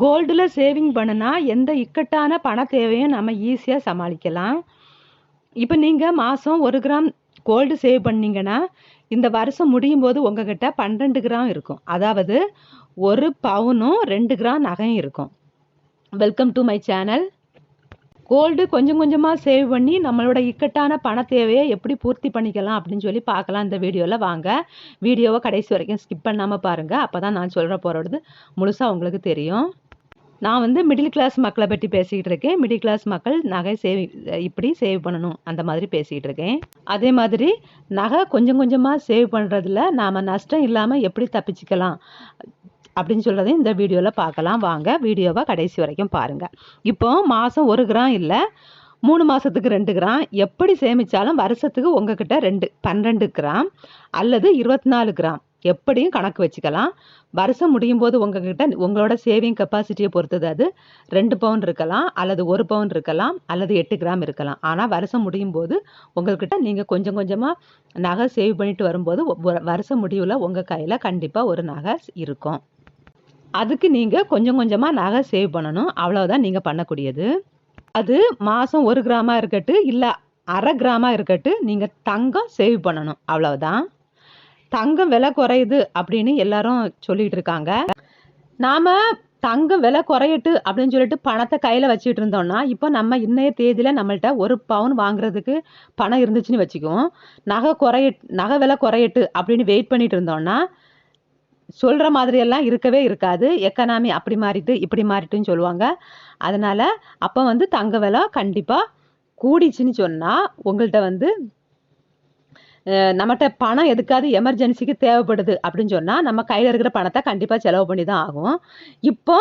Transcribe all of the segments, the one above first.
கோல்டில் சேவிங் பண்ணுனா எந்த இக்கட்டான பண தேவையும் நம்ம ஈஸியாக சமாளிக்கலாம். இப்போ நீங்கள் மாதம் ஒரு கிராம் கோல்டு சேவ் பண்ணிங்கன்னா இந்த வருஷம் முடியும் போது உங்ககிட்ட பன்னெண்டு கிராம் இருக்கும். அதாவது ஒரு பவுனும் ரெண்டு கிராம் நகையும் இருக்கும். Welcome to my channel gold கொஞ்சம் கொஞ்சமாக சேவ் பண்ணி நம்மளோட இக்கட்டான பண தேவையை எப்படி பூர்த்தி பண்ணிக்கலாம் அப்படின்னு சொல்லி பார்க்கலாம் இந்த வீடியோவில் வாங்க வீடியோவை கடைசி வரைக்கும் ஸ்கிப் பண்ணாமல் பாருங்கள் அப்போ தான் நான் சொல்கிற போகிறது முழுசாக உங்களுக்கு தெரியும். நான் வந்து மிடில் கிளாஸ் மக்களை பற்றி பேசிக்கிட்டு இருக்கேன். மிடில் கிளாஸ் மக்கள் நகை சேவ் இப்படி சேவ் பண்ணணும் அந்த மாதிரி பேசிக்கிட்டு இருக்கேன். அதே மாதிரி நகை கொஞ்சம் கொஞ்சமாக சேவ் பண்ணுறதுல நாம் நஷ்டம் இல்லாமல் எப்படி தப்பிச்சுக்கலாம் அப்படின்னு சொல்கிறத இந்த வீடியோவில் பார்க்கலாம். வாங்க வீடியோவை கடைசி வரைக்கும் பாருங்கள் இப்போ மாதம் ஒரு கிராம் இல்லை மூணு மாதத்துக்கு ரெண்டு கிராம். எப்படி சேமித்தாலும் வருஷத்துக்கு உங்ககிட்ட ரெண்டு பன்னெண்டு கிராம் அல்லது இருபத்தி நாலு கிராம். எப்படியும் கணக்கு வச்சுக்கலாம். வருஷம் முடியும் போது உங்ககிட்ட உங்களோட சேவிங் கெப்பாசிட்டியை பொறுத்தது அது. ரெண்டு பவுன் இருக்கலாம் அல்லது ஒரு பவுன் இருக்கலாம் அல்லது எட்டு கிராம் இருக்கலாம். ஆனால் வருஷம் முடியும் போது உங்கள்கிட்ட நீங்கள் கொஞ்சம் கொஞ்சமாக நகை சேவ் பண்ணிட்டு வரும்போது வருஷம் முடிவில் உங்கள் கையில் கண்டிப்பாக ஒரு நகை இருக்கும். அதுக்கு நீங்கள் கொஞ்சம் கொஞ்சமாக நகை சேவ் பண்ணணும். அவ்வளோதான் நீங்கள் பண்ணக்கூடியது. அது மாதம் ஒரு கிராமாக இருக்கட்டும் இல்லை அரை கிராமாக இருக்கட்டும் நீங்கள் தங்கம் சேவ் பண்ணணும். அவ்வளோதான் தங்கம் விலை குறையுது அப்படின்னு எல்லாரும் சொல்லிட்டு இருக்காங்க. நாம் தங்கம் விலை குறையட்டு அப்படின்னு சொல்லிட்டு பணத்தை கையில் வச்சுட்டு இருந்தோம்னா இப்போ நம்ம இன்னைய தேதியில் நம்மள்ட்ட ஒரு பவுன் வாங்குறதுக்கு பணம் இருந்துச்சுன்னு வச்சுக்குவோம். நகை குறைய நகை விலை குறையட்டு அப்படின்னு வெயிட் பண்ணிட்டு இருந்தோம்னா சொல்கிற மாதிரியெல்லாம் இருக்கவே இருக்காது. எக்கனாமி அப்படி மாறிட்டு இப்படி மாறிட்டுன்னு சொல்லுவாங்க. அதனால் அப்போ வந்து தங்க விலை கண்டிப்பாக கூடிச்சுன்னு சொன்னால் உங்கள்கிட்ட வந்து நம்மகிட்ட பணம் எதுக்காவது எமர்ஜென்சிக்கு தேவைப்படுது அப்படின்னு சொன்னால் நம்ம கையில் இருக்கிற பணத்தை கண்டிப்பாக செலவு பண்ணி தான் ஆகும். இப்போ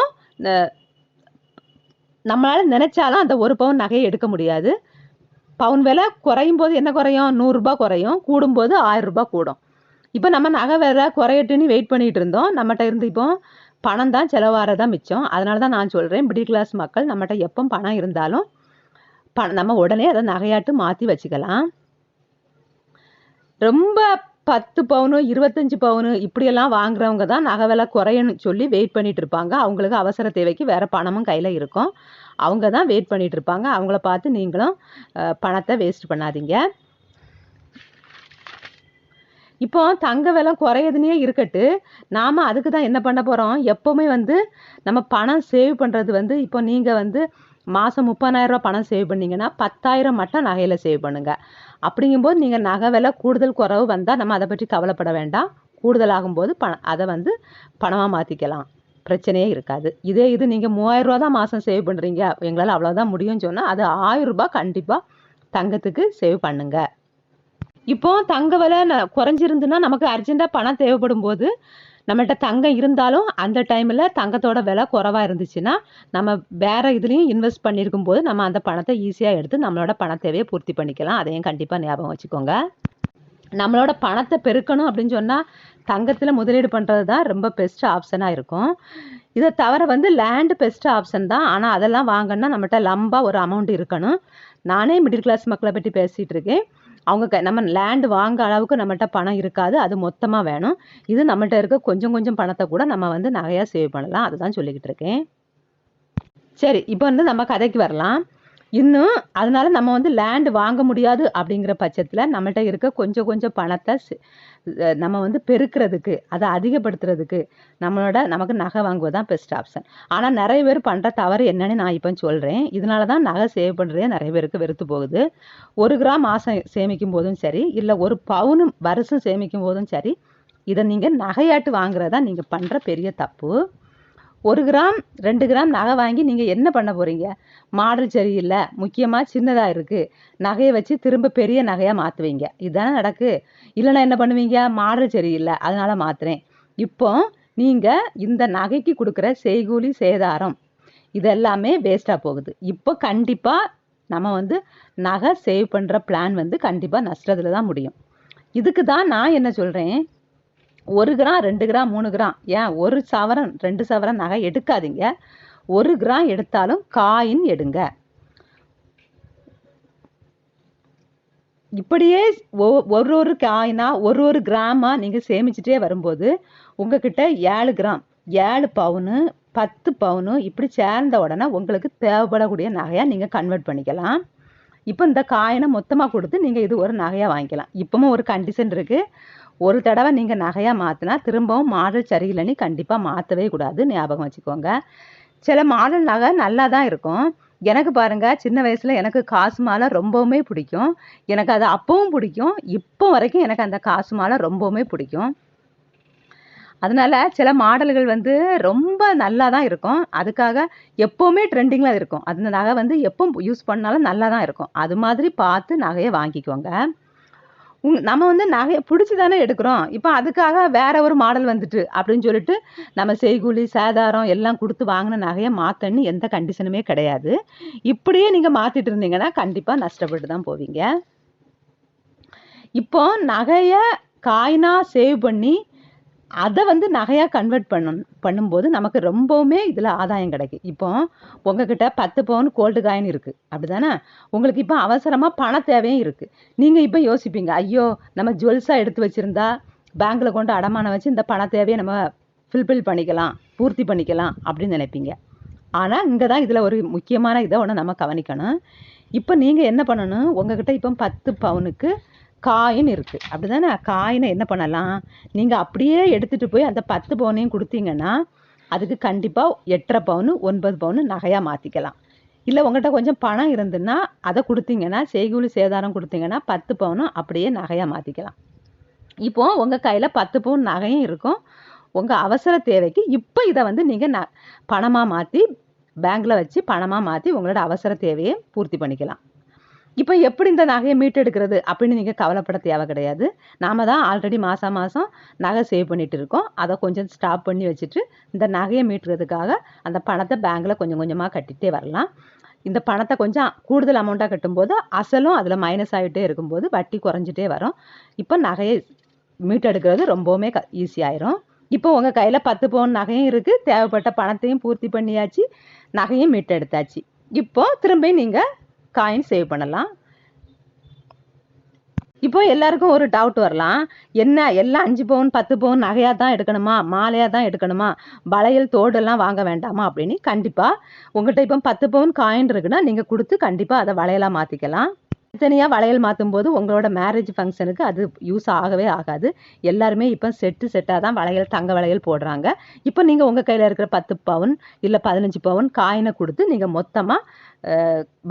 நம்மளால் நினச்சாலும் அந்த ஒரு பவுன் நகையை எடுக்க முடியாது. பவுன் விலை குறையும் போது என்ன குறையும்? நூறுரூபா குறையும். கூடும்போது ஆயிரரூபா கூடும். இப்போ நம்ம நகை விலை குறையட்டுன்னு வெயிட் பண்ணிகிட்டு இருந்தோம். நம்மகிட்ட இருந்து இப்போ பணம் தான் செலவாகிறதா மிச்சம். அதனால தான் நான் சொல்கிறேன் மிடில் கிளாஸ் மக்கள் நம்மகிட்ட எப்போ பணம் இருந்தாலும் ப நம்ம உடனே அதை நகையாட்டு மாற்றி வச்சுக்கலாம். ரொம்ப பத்து பவுனு இருபத்தஞ்சி பவுனு இப்படியெல்லாம் வாங்குறவங்க தான் நகை விலை குறையணும் சொல்லி வெயிட் பண்ணிட்டு இருப்பாங்க. அவங்களுக்கு அவசர தேவைக்கு வேற பணமும் கையில் இருக்கும். அவங்க தான் வெயிட் பண்ணிட்டு இருப்பாங்க. அவங்கள பார்த்து நீங்களும் அஹ், பணத்தை வேஸ்ட் பண்ணாதீங்க. இப்போ தங்க விலை குறையுதுனே இருக்கட்டு நாம் அதுக்கு தான் என்ன பண்ண போகிறோம் எப்போவுமே வந்து நம்ம பணம் சேவ் பண்ணுறது வந்து இப்போ நீங்கள் வந்து மாதம் முப்பதாயிரரூபா பணம் சேவ் பண்ணீங்கன்னா பத்தாயிரம் மட்டும் நகையில் சேவ் பண்ணுங்கள் அப்படிங்கும்போது நீங்கள் நகை விலை கூடுதல் குறைவு வந்தால் நம்ம அதை பற்றி கவலைப்பட வேண்டாம். கூடுதலாகும்போது பணம் அதை வந்து பணமாக மாற்றிக்கலாம் பிரச்சனையே இருக்காது. இதே இது நீங்கள் மூவாயிரரூவா தான் மாதம் சேவ் பண்ணுறீங்க எங்களால் அவ்வளோதான் முடியும்னு சொன்னால் அது ஆயிரம் ரூபாய் கண்டிப்பாக தங்கத்துக்கு சேவ் பண்ணுங்கள் இப்போ தங்க விலை ந- குறைஞ்சிருந்துன்னா நமக்கு அர்ஜென்ட்டாக பணம் தேவைப்படும் போது நம்மள்ட்ட தங்கம் இருந்தாலும் அந்த டைமில் தங்கத்தோட விலை குறைவாக இருந்துச்சுன்னா நம்ம வேறு இதுலேயும் இன்வெஸ்ட் பண்ணியிருக்கும் போது நம்ம அந்த பணத்தை ஈஸியாக எடுத்து நம்மளோட பண தேவையை பூர்த்தி பண்ணிக்கலாம். அதையும் கண்டிப்பாக ஞாபகம் வச்சுக்கோங்க. நம்மளோட பணத்தை பெருக்கணும் அப்படின்னு சொன்னால் தங்கத்தில் முதலீடு பண்ணுறது தான் ரொம்ப பெஸ்ட் ஆப்ஷனாக இருக்கும். இதை தவிர வந்து லேண்டு பெஸ்ட் ஆப்ஷன் தான். ஆனால் அதெல்லாம் வாங்கினா நம்மகிட்ட லம்பாக ஒரு அமௌண்ட் இருக்கணும். நானே மிடில் கிளாஸ் மக்களை பற்றி பேசிகிட்டு இருக்கேன். அவங்க க- நம்ம லேண்டு வாங்க அளவுக்கு நம்மகிட்ட பணம் இருக்காது. அது மொத்தமாக வேணும். இது நம்மகிட்ட இருக்க கொஞ்சம் கொஞ்சம் பணத்தை கூட நம்ம வந்து நகையாக சேவ் பண்ணலாம். அதுதான் சொல்லிக்கிட்டு இருக்கேன். சரி இப்போ வந்து நம்ம கதைக்கு வரலாம். இன்னும் அதனால நம்ம வந்து லேண்டு வாங்க முடியாது அப்படிங்கிற பட்சத்தில் நம்மகிட்ட இருக்க கொஞ்சம் கொஞ்சம் பணத்தை நம்ம வந்து பெருக்கிறதுக்கு அதை அதிகப்படுத்துறதுக்கு நம்மளோட நமக்கு நகை வாங்குவது தான் பெஸ்ட் ஆப்ஷன் ஆனால் நிறைய பேர் பண்ணுற தவறு என்னன்னு நான் இப்போ சொல்கிறேன் இதனால தான் நகை சேவ் பண்ணுறதே நிறைய பேருக்கு வெறுத்து போகுது. ஒரு கிராம் மாதம் சேமிக்கும் போதும் சரி இல்லை ஒரு பவுனு வருஷம் சேமிக்கும் போதும் சரி இதை நீங்கள் நகையாட்டு வாங்குறதா நீங்கள் பண்ணுற பெரிய தப்பு. ஒரு கிராம் ரெண்டு கிராம் நகை வாங்கி நீங்கள் என்ன பண்ண போகிறீங்க மாடல் சரியில்லை முக்கியமாக சின்னதாக இருக்குது நகையை வச்சு திரும்ப பெரிய நகையாக மாற்றுவீங்க இதுதானே நடக்கு. இல்லைன்னா என்ன பண்ணுவீங்க? மாடல் சரியில்லை அதனால் மாற்றுறேன் இப்போ நீங்கள் இந்த நகைக்கு கொடுக்குற செய்கூலி சேதாரம் இதெல்லாமே வேஸ்ட்டாக போகுது. இப்போ கண்டிப்பாக நம்ம வந்து நகை சேவ் பண்ணுற பிளான் வந்து கண்டிப்பாக நஷ்டத்தில் தான் முடியும். இதுக்கு தான் நான் என்ன சொல்கிறேன் ஒரு கிராம் ரெண்டு கிராம் மூணு கிராம். ஏன்? ஒரு சவரன் ரெண்டு சவரன் நகை எடுக்காதீங்க. ஒரு கிராம் எடுத்தாலும் காயின் எடுங்க. இப்படியே ஒ- ஒரு ஒரு காயினா ஒரு ஒரு கிராமா நீங்கள் சேமிச்சுட்டே வரும்போது உங்ககிட்ட ஏழு கிராம் ஏழு பவுனு பத்து பவுனு இப்படி சேர்ந்த உடனே உங்களுக்கு தேவைப்படக்கூடிய நகையாக நீங்கள் கன்வெர்ட் பண்ணிக்கலாம். இப்போ இந்த காயினை மொத்தமாக கொடுத்து நீங்கள் இது ஒரு நகையாக வாங்கிக்கலாம். இப்பவும் ஒரு கண்டிஷன் இருக்குது ஒரு தடவை நீங்கள் நகையாக மாற்றினா திரும்பவும் மாடல் சரியில்லைன்னு கண்டிப்பாக மாற்றவே கூடாது ஞாபகம் வச்சுக்கோங்க. சில மாடல் நகை நல்லா தான் இருக்கும். எனக்கு பாருங்க சின்ன வயசில் எனக்கு காசு மாலை ரொம்பவுமே பிடிக்கும். எனக்கு அது அப்பவும் பிடிக்கும். இப்போ வரைக்கும் எனக்கு அந்த காசு மாலை ரொம்பவுமே பிடிக்கும். அதனால சில மாடல்கள் வந்து ரொம்ப நல்லா தான் இருக்கும். அதுக்காக எப்போவுமே ட்ரெண்டிங்கில் இருக்கும். அந்த நகை வந்து எப்போ யூஸ் பண்ணாலும் நல்லா தான் இருக்கும். அது மாதிரி பார்த்து நகையை வாங்கிக்கோங்க. உங் நம்ம வந்து நகையை பிடிச்சி தானே எடுக்கிறோம். இப்போ அதுக்காக வேற ஒரு மாடல் வந்துட்டு அப்படின்னு சொல்லிட்டு நம்ம செய்கூலி சேதாரம் எல்லாம் கொடுத்து வாங்கின நகையை மாற்றணும்னு எந்த கண்டிஷனுமே கிடையாது. இப்படியே நீங்கள் மாற்றிட்டு இருந்தீங்கன்னா கண்டிப்பாக நஷ்டப்பட்டு தான் போவீங்க. இப்போ நகையை காயினாக சேவ் பண்ணி அதை வந்து நகையாக கன்வெர்ட் பண்ணும் பண்ணும்போது நமக்கு ரொம்பவுமே இதில் ஆதாயம் கிடைக்கும் இப்போ உங்ககிட்ட பத்து பவுன் கோல்டு காயின் இருக்குது அப்படி தானே உங்களுக்கு இப்போ அவசரமாக பண தேவையும் இருக்குது நீங்கள் இப்போ யோசிப்பீங்க ஐயோ நம்ம ஜுவல்ஸாக எடுத்து வச்சுருந்தா பேங்க்கில் கொண்டு அடமானம் வச்சு இந்த பண தேவையை நம்ம ஃபில்ஃபில் பண்ணிக்கலாம் பூர்த்தி பண்ணிக்கலாம் அப்படின்னு நினைப்பீங்க. ஆனால் இங்கே தான் இதில் ஒரு முக்கியமான இதை ஒன்று நம்ம கவனிக்கணும். இப்போ நீங்கள் என்ன பண்ணணும்? உங்ககிட்ட இப்போ பத்து பவுனுக்கு காயின் இருக்குது அப்படி தானே காயினை என்ன பண்ணலாம்? நீங்கள் அப்படியே எடுத்துகிட்டு போய் அந்த பத்து பவுனையும் கொடுத்தீங்கன்னா அதுக்கு கண்டிப்பாக எட்டரை பவுனு ஒன்பது பவுனு நகையாக மாற்றிக்கலாம் இல்லை உங்கள்கிட்ட கொஞ்சம் பணம் இருந்துன்னா அதை கொடுத்தீங்கன்னா செய்கூலி சேதாரம் கொடுத்தீங்கன்னா பத்து பவுனும் அப்படியே நகையாக மாற்றிக்கலாம் இப்போ உங்கள் கையில் பத்து பவுன் நகையும் இருக்கும். உங்கள் அவசர தேவைக்கு இப்போ இதை வந்து நீங்கள் ந பணமாக மாற்றி பேங்க்கில் வச்சு பணமாக மாற்றி உங்களோட அவசர தேவையை பூர்த்தி பண்ணிக்கலாம். இப்போ எப்படி இந்த நகையை மீட்டெடுக்கிறது அப்படின்னு நீங்கள் கவலைப்பட தேவை கிடையாது. நாம தான் ஆல்ரெடி மாதம் மாதம் நகை சேவ் பண்ணிட்டு இருக்கோம். அதை கொஞ்சம் ஸ்டாப் பண்ணி வச்சுட்டு இந்த நகையை மீட்டுறதுக்காக அந்த பணத்தை பேங்க்கில் கொஞ்சம் கொஞ்சமாக கட்டிகிட்டே வரலாம். இந்த பணத்தை கொஞ்சம் கூடுதல் அமௌண்ட்டாக கட்டும்போது அசலும் அதில் மைனஸ் ஆகிட்டே இருக்கும்போது வட்டி குறைஞ்சிட்டே வரும். இப்போ நகையை மீட்டெடுக்கிறது ரொம்பவுமே க ஈஸியாயிரும் இப்போ உங்கள் கையில் பத்து பவுன் நகையும் இருக்குது தேவைப்பட்ட பணத்தையும் பூர்த்தி பண்ணியாச்சு. நகையும் மீட்டெடுத்தாச்சு. இப்போ திரும்பி நீங்கள் காயின் சேவ் பண்ணலாம். இப்போ எல்லாருக்கும் ஒரு டவுட் வரலாம். என்ன எல்லாம் அஞ்சு பவுன் பத்து பவுன் நகையாக தான் எடுக்கணுமா? மாலையாக தான் எடுக்கணுமா? வளையல் தோடெல்லாம் வாங்க வேண்டாமா அப்படின்னு கண்டிப்பாக உங்கள்கிட்ட இப்போ பத்து பவுன் காயின் இருக்குன்னா நீங்கள் கொடுத்து கண்டிப்பாக அதை வளையலாக மாற்றிக்கலாம் தனியாக வளையல் மாற்றும் போது உங்களோட மேரேஜ் ஃபங்க்ஷனுக்கு அது யூஸ் ஆகவே ஆகாது. எல்லாருமே இப்போ செட்டு செட்டாக தான் வளையல் தங்க வளையல் போடுறாங்க. இப்போ நீங்கள் உங்கள் கையில் இருக்கிற பத்து பவுன் இல்லை பதினஞ்சு பவுன் காயினை கொடுத்து நீங்கள் மொத்தமாக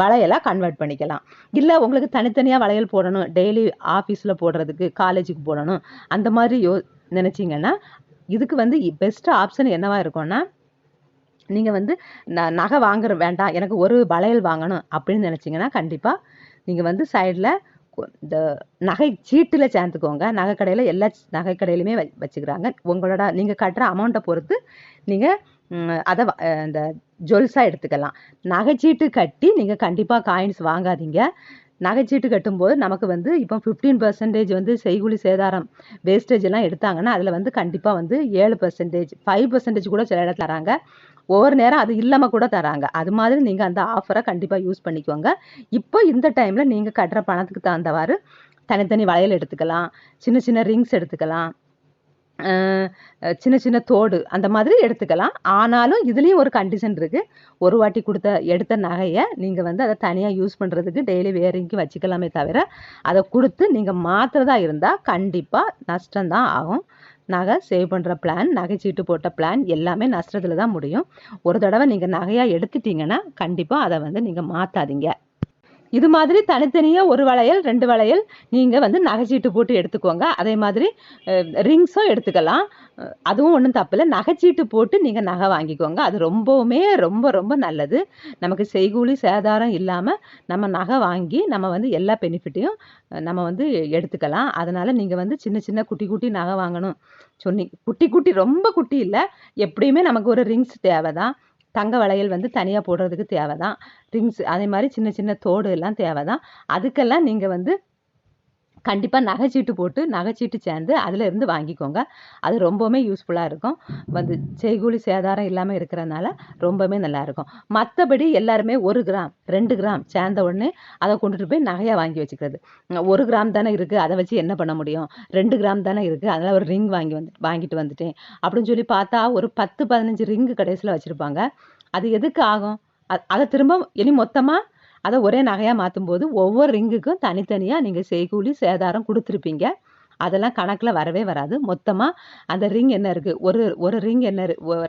வளையலாக கன்வெர்ட் பண்ணிக்கலாம். இல்லை உங்களுக்கு தனித்தனியாக வளையல் போடணும் டெய்லி ஆஃபீஸில் போடுறதுக்கு காலேஜுக்கு போடணும் அந்த மாதிரி யோ நினச்சிங்கன்னா இதுக்கு வந்து பெஸ்ட் ஆப்ஷன் என்னவா இருக்கும்னா நீங்கள் வந்து ந நகை வாங்குற வேண்டாம் எனக்கு ஒரு வளையல் வாங்கணும் அப்படின்னு நினச்சிங்கன்னா கண்டிப்பாக நீங்கள் வந்து சைடில் இந்த நகை சீட்டில் சேர்த்துக்கோங்க நகை கடையில் எல்லா நகை கடையிலுமே வ வச்சுக்கிறாங்க. உங்களோட நீங்கள் கட்டுற அமௌண்ட்டை பொறுத்து நீங்கள் அதை இந்த ஜுவல்ஸாக எடுத்துக்கலாம். நகைச்சீட்டு கட்டி நீங்கள் கண்டிப்பாக காயின்ஸ் வாங்காதீங்க. நகைச்சீட்டு கட்டும்போது நமக்கு வந்து இப்போ ஃபிஃப்டீன் பர்சன்டேஜ் வந்து செய்கூலி சேதாரம் வேஸ்டேஜ் எல்லாம் எடுத்தாங்கன்னா அதில் வந்து கண்டிப்பாக வந்து ஏழு பர்சன்டேஜ் ஃபைவ் பர்சன்டேஜ் கூட சில இடத்துல தராங்க. ஒவ்வொரு நேரம் அது இல்லாமல் கூட தராங்க. அது மாதிரி நீங்கள் அந்த ஆஃபரை கண்டிப்பாக யூஸ் பண்ணிக்கோங்க. இப்போ இந்த டைமில் நீங்கள் கட்டுற பணத்துக்கு தகுந்தவாறு தனித்தனி வளையல் எடுத்துக்கலாம். சின்ன சின்ன ரிங்ஸ் எடுத்துக்கலாம். சின்ன சின்ன தோடு அந்த மாதிரி எடுத்துக்கலாம். ஆனாலும் இதுலேயும் ஒரு கண்டிஷன் இருக்குது ஒரு வாட்டி கொடுத்த எடுத்த நகையை நீங்கள் வந்து அதை தனியாக யூஸ் பண்ணுறதுக்கு டெய்லி வேரிங்க்கு வச்சுக்கலாமே தவிர அதை கொடுத்து நீங்கள் மாற்றுறதா இருந்தால் கண்டிப்பாக நஷ்டம்தான் ஆகும். நகை சேவ் பண்ணுற பிளான் நகைச்சீட்டு போட்ட பிளான் எல்லாமே நஷ்டத்தில் தான் முடியும். ஒரு தடவை நீங்கள் நகையாக எடுத்துட்டீங்கன்னா கண்டிப்பாக அதை வந்து நீங்கள் மாற்றாதீங்க இது மாதிரி தனித்தனியாக ஒரு வளையல் ரெண்டு வளையல் நீங்கள் வந்து நகைச்சீட்டு போட்டு எடுத்துக்கோங்க. அதே மாதிரி ரிங்ஸும் எடுத்துக்கலாம். அதுவும் ஒன்றும் தப்பில்லை நகைச்சீட்டு போட்டு நீங்கள் நகை வாங்கிக்கோங்க. அது ரொம்பவுமே ரொம்ப ரொம்ப நல்லது. நமக்கு செய்கூலி சேதாரம் இல்லாமல் நம்ம நகை வாங்கி நம்ம வந்து எல்லா பெனிஃபிட்டையும் நம்ம வந்து எடுத்துக்கலாம். அதனால் நீங்கள் வந்து சின்ன சின்ன குட்டி குட்டி நகை வாங்கணும். சொன்னி குட்டி குட்டி ரொம்ப குட்டி இல்லை. எப்படியுமே நமக்கு ஒரு ரிங்ஸ் தேவை தான் தங்க வளையல் வந்து தனியாக போடுறதுக்கு தேவை தான் ரிங்ஸ் அதே மாதிரி சின்ன சின்ன தோடு எல்லாம் தேவை தான் அதுக்கெல்லாம் நீங்கள் வந்து கண்டிப்பாக நகைச்சீட்டு போட்டு நகைச்சீட்டு சேர்ந்து அதில் இருந்து வாங்கிக்கோங்க. அது ரொம்பவுமே யூஸ்ஃபுல்லாக இருக்கும். வந்து செய்கூலி சேதாரம் இல்லாமல் இருக்கிறனால ரொம்பவுமே நல்லாயிருக்கும். மற்றபடி எல்லாருமே ஒரு கிராம் ரெண்டு கிராம் சேர்ந்த உடனே அதை கொண்டுட்டு போய் நகையாக வாங்கி வச்சுக்கிறது. ஒரு கிராம் தானே இருக்குது அதை வச்சு என்ன பண்ண முடியும்? ரெண்டு கிராம் தானே இருக்குது அதனால் ஒரு ரிங் வாங்கி வந்து வாங்கிட்டு வந்துட்டேன். அப்படின்னு சொல்லி பார்த்தா ஒரு பத்து பதினஞ்சு ரிங்கு கடைசியில் வச்சுருப்பாங்க. அது எதுக்கு ஆகும்? அதை திரும்ப இனி மொத்தமாக அதை ஒரே நகையாக மாற்றும் போது ஒவ்வொரு ரிங்குக்கும் தனித்தனியாக நீங்கள் செய்கூலி சேதாரம் கொடுத்துருப்பீங்க. அதெல்லாம் கணக்கில் வரவே வராது. மொத்தமாக அந்த ரிங் என்ன இருக்குது ஒரு ஒரு ரிங் என்ன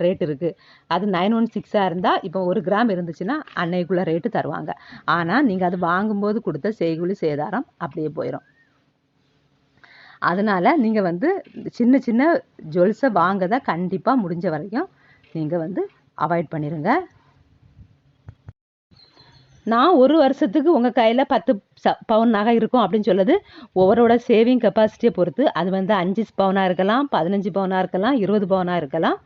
ரேட் இருக்குது அது நைன் ஒன் சிக்ஸாக இருந்தால் இப்போ ஒரு கிராம் இருந்துச்சுன்னா அன்னைக்குள்ளே ரேட்டு தருவாங்க. ஆனால் நீங்கள் அது வாங்கும்போது கொடுத்த செய்கூலி சேதாரம் அப்படியே போயிடும் அதனால் நீங்கள் வந்து சின்ன சின்ன ஜுவல்ஸை வாங்கதை கண்டிப்பாக முடிஞ்ச வரைக்கும் நீங்கள் வந்து அவாய்ட் பண்ணிடுங்க நான் ஒரு வருஷத்துக்கு உங்கள் கையில் பத்து ச பவுன் நகை இருக்கும் அப்படின்னு சொல்லுது. ஒவ்வொருவரோட சேவிங் கெப்பாசிட்டியை பொறுத்து அது வந்து அஞ்சு பவுனாக இருக்கலாம் பதினஞ்சு பவுனாக இருக்கலாம் இருபது பவுனாக இருக்கலாம்.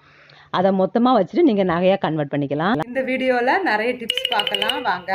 அதை மொத்தமாக வச்சுட்டு நீங்கள் நகையாக கன்வெர்ட் பண்ணிக்கலாம். இந்த வீடியோவில் நிறைய டிப்ஸ் பார்க்கலாம். வாங்க.